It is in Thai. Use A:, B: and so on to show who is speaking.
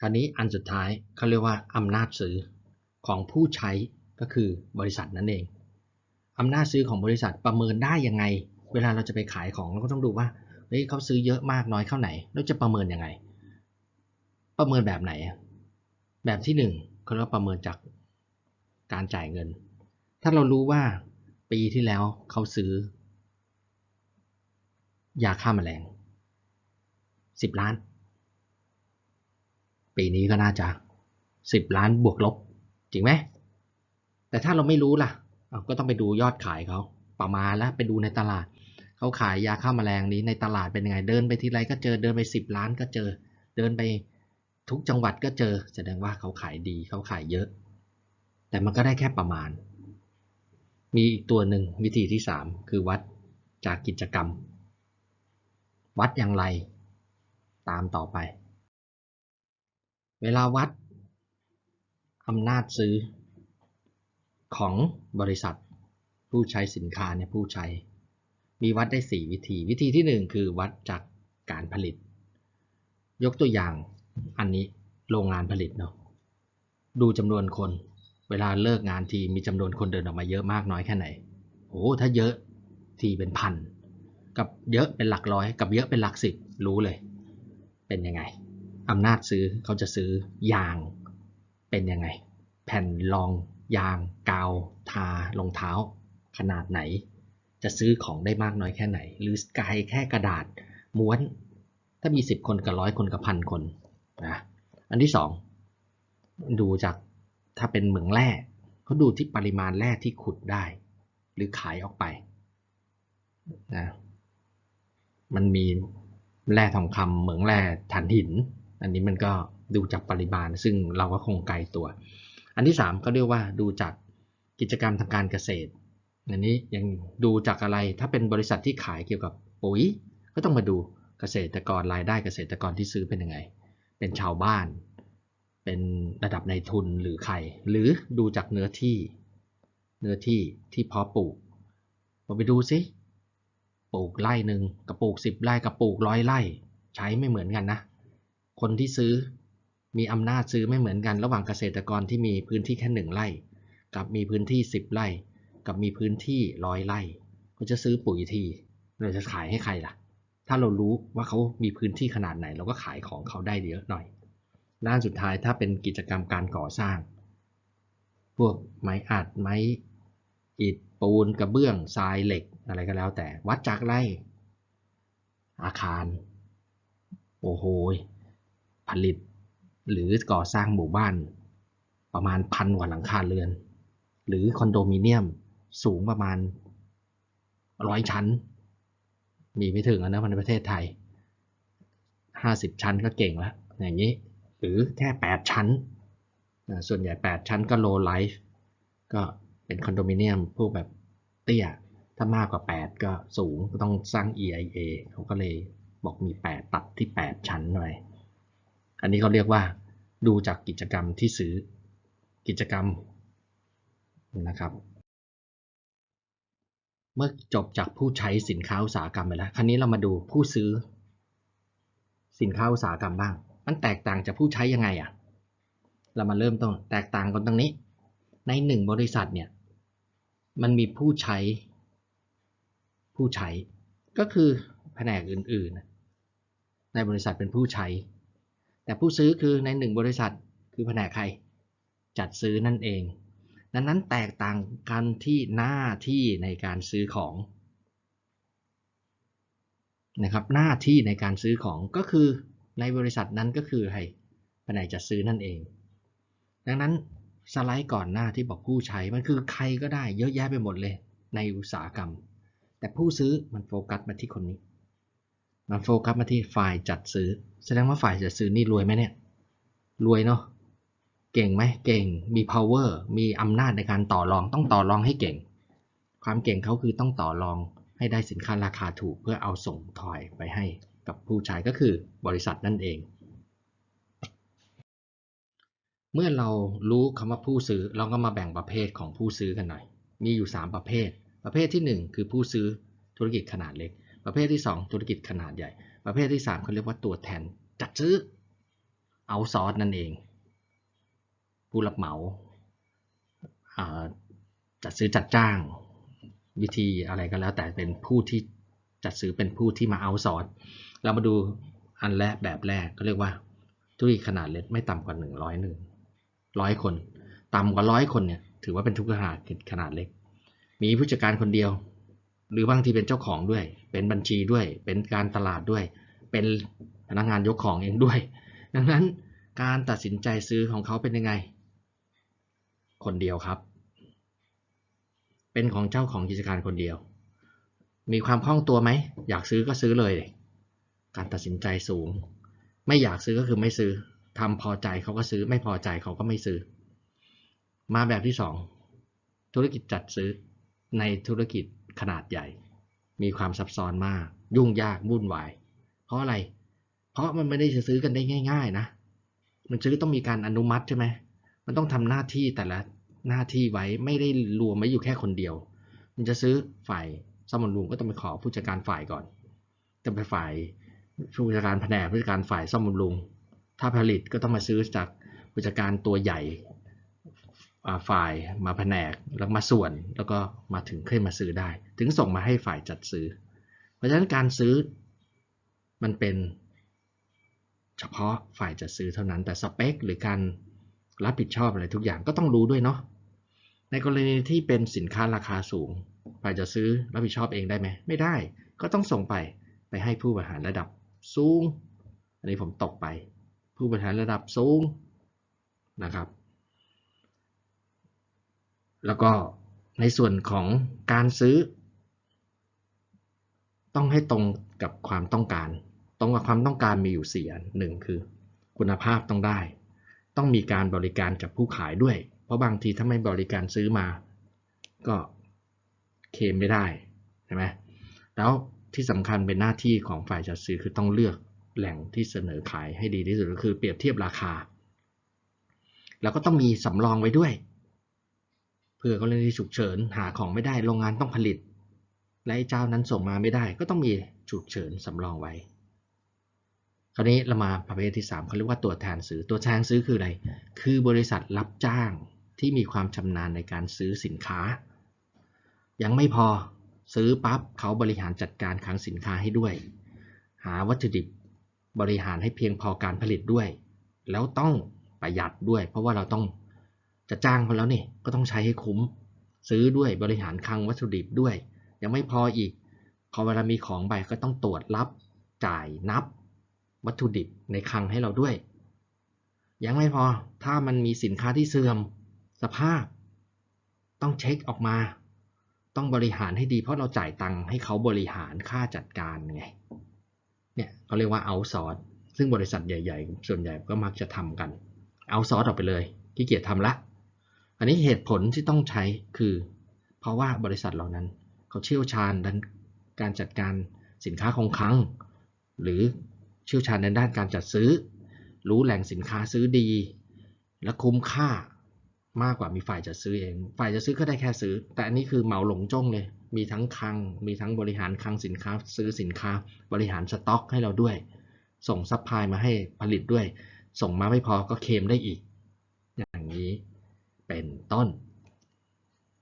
A: คราวนี้อันสุดท้ายเขาเรียกว่าอำนาจซื้อของผู้ใช้ก็คือบริษัทนั่นเองอำนาจซื้อของบริษัทประเมินได้ยังไง เวลาเราจะไปขายของเราก็ต้องดูว่าเฮ้ยเขาซื้อเยอะมากน้อยเท่าไหนเราจะประเมินยังไง ประเมินแบบไหน แบบที่หนึ่งเขาเรียกว่าประเมินจากการจ่ายเงิน ถ้าเรารู้ว่าปีที่แล้วเขาซื้อ ยาฆ่าแมลงสิบล้าน ปีนี้ก็น่าจะสิบล้านบวกลบ จริงไหม แต่ถ้าเราไม่รู้ล่ะ ก็ต้องไปดูยอดขายเขาประมาณแล้วไปดูในตลาด เขาขายยาฆ่าแมลงนี้ในตลาดเป็นยังไง เดินไปทีไรก็เจอ เดินไปสิบล้านก็เจอ เดินไปทุกจังหวัดก็เจอ แสดงว่าเขาขายดี เขาขายเยอะ แต่มันก็ได้แค่ประมาณ มีอีกตัวหนึ่งวิธีที่สามคือวัดจากกิจกรรม วัดอย่างไร ตามต่อไป เวลาวัดอำนาจซื้อของบริษัท ผู้ใช้สินค้าเนี่ยผู้ใช้ มีวัดได้ 4 วิธี วิธีที่ 1 คือวัดจากการผลิต ยกตัวอย่างอันนี้โรงงานผลิตเนาะดูจำนวนคน เวลาเลิกงานทีมีจำนวนคนเดินออกมาเยอะมากน้อยแค่ไหนโอ้ถ้าเยอะทีเป็นพัน กับเยอะเป็นหลักร้อย กับเยอะเป็นหลักสิบรู้เลย เป็นยังไง อำนาจซื้อเขาจะซื้อยางเป็นยังไง แผ่นรองยางกาวทารองเท้า ขนาดไหน จะซื้อของได้มากน้อยแค่ไหน หรือกายแค่กระดาษม้วน ถ้ามี 10 คนกับร้อยคนกับพันคนนะอันที่ 2 ดูจากถ้าเป็นเหมืองแร่เขาดูที่ปริมาณแร่ที่ขุดได้ หรือขายออกไปนะมันมีแร่ทองคำเหมืองแร่ถ่านหิน อันนี้มันก็ดูจากปริมาณซึ่งเราก็คงไกลตัว อันที่3ก็เรียกว่าดูจากกิจกรรมทางการเกษตร อันนี้ยังดูจากอะไรถ้าเป็นบริษัทที่ขายเกี่ยวกับปุ๋ย ก็ต้องมาดูเกษตรกรรายได้เกษตรกรที่ซื้อเป็นยังไง เป็นชาวบ้าน เป็นระดับในทุนหรือใคร หรือดูจากเนื้อที่ เนื้อที่ที่เพาะปลูกมาไปดูซิปลูกไร่หนึ่งกับปลูกสิบไร่กับปลูกร้อยไร่ ใช้ไม่เหมือนกันนะ คนที่ซื้อมีอำนาจซื้อไม่เหมือนกัน ระหว่างเกษตรกรที่มีพื้นที่แค่หนึ่งไร่ กับมีพื้นที่สิบไร่ กับมีพื้นที่ร้อยไร่เขาจะซื้อปุ๋ยทีเราจะขายให้ใครล่ะ ถ้าเรารู้ว่าเขามีพื้นที่ขนาดไหน เราก็ขายของเขาได้เยอะหน่อยด้านสุดท้ายถ้าเป็นกิจกรรมการก่อสร้าง พวกไม้อัดไม้อิฐปูนกระเบื้องทรายเหล็กอะไรก็แล้วแต่วัดจากไรอาคาร โอ้โห ผลิต หรือก่อสร้างหมู่บ้าน ประมาณพันกว่าหลังคาเรือน หรือคอนโดมิเนียมสูงประมาณร้อยชั้น มีไม่ถึงนะในประเทศไทยห้าสิบชั้นก็เก่งแล้วอย่างนี้ หรือแค่แปดชั้น ส่วนใหญ่แปดชั้นก็โลไลฟ์ก็เป็นคอนโดมิเนียมพวกแบบเตี้ยถ้ามากกว่า 8 ก็สูงก็ต้องสร้าง EIA เขาก็เลยบอกมี 8 ตัดที่ 8 ชั้นหน่อย อันนี้เขาเรียกว่า ดูจากกิจกรรมที่ซื้อกิจกรรมนะครับ เมื่อจบจากผู้ใช้สินค้าอุตสาหกรรมไปแล้ว คราวนี้เรามาดูผู้ซื้อ สินค้าอุตสาหกรรมบ้าง มันแตกต่างจากผู้ใช้ยังไงอะ่ะ เรามาเริ่มต้นแตกต่างกันตรงนี้ ในหนึ่งบริษัทเนี่ย มันมีผู้ใช้ ผู้ใช้ ก็คือแผนกอื่นๆ ในบริษัทเป็นผู้ใช้ แต่ผู้ซื้อคือในหนึ่งบริษัทคือแผนกใคร จัดซื้อนั่นเอง ดังนั้นแตกต่างกันที่หน้าที่ในการซื้อของนะครับหน้าที่ในการซื้อของก็คือในบริษัทนั้นก็คือใครแผนกจัดซื้อนั่นเอง ดังนั้นสไลด์ก่อนหน้าที่บอกผู้ใช้มันคือใครก็ได้เยอะแยะไปหมดเลยในอุตสาหกรรม แต่ผู้ซื้อมันโฟกัสมาที่คนนี้ มันโฟกัสมาที่ฝ่ายจัดซื้อ แสดงว่าฝ่ายจัดซื้อนี่รวยไหมเนี่ย รวยเนาะ เก่งไหมเก่ง มี power มีอำนาจในการต่อรอง ต้องต่อรองให้เก่ง ความเก่งเขาคือต้องต่อรองให้ได้สินค้าราคาถูกเพื่อเอาส่งถอยไปให้กับผู้ใช้ก็คือบริษัทนั่นเอง เมื่อเรารู้คำว่าผู้ซื้อเราก็มาแบ่งประเภทของผู้ซื้อกันหน่อย มีอยู่ 3 ประเภท ประเภทที่ 1 คือผู้ซื้อธุรกิจขนาดเล็ก ประเภทที่ 2 ธุรกิจขนาดใหญ่ ประเภทที่ 3เขาเรียกว่าตัวแทนจัดซื้อเอาซอร์สนั่นเอง ผู้รับเหมาาจัดซื้อจัดจ้าง วิธีอะไรก็แล้วแต่เป็นผู้ที่จัดซื้อเป็นผู้ที่มาเอาซอร์สเรามาดูอันแรกแบบแรกก็เรียกว่าธุรกิจขนาดเล็กไม่ต่ำกว่าหนึ่งร้อยหนึ่งร้อยคน ต่ำกว่าร้อยคนเนี่ยถือว่าเป็นธุรกิจขนาขนาดเล็ก มีผู้จัดการคนเดียว หรือบางทีเป็นเจ้าของด้วย เป็นบัญชีด้วย เป็นการตลาดด้วย เป็นพนักงานยกของเองด้วย ดังนั้นการตัดสินใจซื้อของเขาเป็นยังไง คนเดียวครับ เป็นของเจ้าของกิจการคนเดียว มีความคล่องตัวไหม อยากซื้อก็ซื้อเลย การตัดสินใจสูง ไม่อยากซื้อก็คือไม่ซื้อทำพอใจเขาก็ซื้อ ไม่พอใจเขาก็ไม่ซื้อ มาแบบที่สองธุรกิจจัดซื้อในธุรกิจ ขนาดใหญ่ มีความซับซ้อนมาก ยุ่งยากวุ่นวาย เพราะอะไร เพราะมันไม่ได้จะซื้อกันได้ง่าย ๆ นะ มันซื้อต้องมีการอนุมัติใช่ไหมมันต้องทำหน้าที่แต่ละหน้าที่ไว้ไม่ได้รวมไว้อยู่แค่คนเดียว มันจะซื้อฝ่ายสมรุงก็ต้องไปขอผู้จัดการฝ่ายก่อนจะไปฝ่ายผู้จัดการแผนกผู้จัดการฝ่ายซ่อมบำรุง ถ้าผลิตก็ต้องมาซื้อจากผู้จัดการตัวใหญ่ ฝ่ายมาแผนกแล้วมาส่วนแล้วก็มาถึงค่อยมาซื้อได้ ถึงส่งมาให้ฝ่ายจัดซื้อ เพราะฉะนั้นการซื้อมันเป็นเฉพาะฝ่ายจัดซื้อเท่านั้น แต่สเปคหรือการรับผิดชอบอะไรทุกอย่างก็ต้องรู้ด้วยเนาะในกรณีที่เป็นสินค้าราคาสูง ฝ่ายจะซื้อรับผิดชอบเองได้ไหม ไม่ได้ ก็ต้องส่งไปไปให้ผู้บริหารระดับสูง อันนี้ผมตกไป ผู้บริหารระดับสูงนะครับ แล้วก็ในส่วนของการซื้อ ต้องให้ตรงกับความต้องการ ตรงกับความต้องการมีอยู่สี่อันหนึ่งคือ คุณภาพต้องได้ ต้องมีการบริการจากผู้ขายด้วย เพราะบางทีถ้าไม่บริการซื้อมา ก็เคมไม่ได้ใช่ไหมแล้วที่สำคัญเป็นหน้าที่ของฝ่ายจัดซื้อคือต้องเลือกแหล่งที่เสนอขายให้ดีที่สุดก็คือเปรียบเทียบราคา แล้วก็ต้องมีสำรองไว้ด้วย เพื่อกรณีฉุกเฉินหาของไม่ได้โรงงานต้องผลิต และไอ้เจ้านั้นส่งมาไม่ได้ ก็ต้องมีฉุกเฉินสำรองไว้ คราวนี้เรามาประเภทที่3เขาเรียกว่าตัวแทนซื้อตัวแทนซื้อคืออะไร คือบริษัทรับจ้างที่มีความชำนาญในการซื้อสินค้า ยังไม่พอซื้อปั๊บเขาบริหารจัดการคลังสินค้าให้ด้วย หาวัตถุดิบบริหารให้เพียงพอการผลิตด้วย แล้วต้องประหยัดด้วย เพราะว่าเราต้อง จะจ้างเขาแล้วเนี่ยก็ต้องใช้ให้คุ้ม ซื้อด้วยบริหารคลังวัตถุดิบด้วย ยังไม่พออีก พอเวลามีของไปก็ต้องตรวจรับจ่ายนับ วัตถุดิบในคลังให้เราด้วย ยังไม่พอถ้ามันมีสินค้าที่เสื่อม สภาพ ต้องเช็คออกมา ต้องบริหารให้ดีเพราะเราจ่ายตังค์ให้เขาบริหารค่าจัดการไงเนี่ยเขาเรียกว่าเอาซอร์สซึ่งบริษัทใหญ่ ๆ ส่วนใหญ่ก็มักจะทำกัน เอาซอร์สออกไปเลยขี้เกียจทำละ อันนี้เหตุผลที่ต้องใช้คือ เพราะว่าบริษัทเหล่านั้น เขาเชี่ยวชาญด้านการจัดการสินค้าคงคลังหรือเชี่ยวชาญในด้านการจัดซื้อ รู้แหล่งสินค้าซื้อดี และคุ้มค่ามากกว่ามีฝ่ายจัดซื้อเอง ฝ่ายจัดซื้อก็ได้แค่ซื้อ แต่อันนี้คือเหมาหลงจ้งเลย มีทั้งคลัง มีทั้งบริหารคลังสินค้า ซื้อสินค้า บริหารสต็อกให้เราด้วย ส่งซัพพลายมาให้ผลิตด้วย ส่งมาไม่พอก็เคลมได้อีก อย่างนี้ เป็นต้น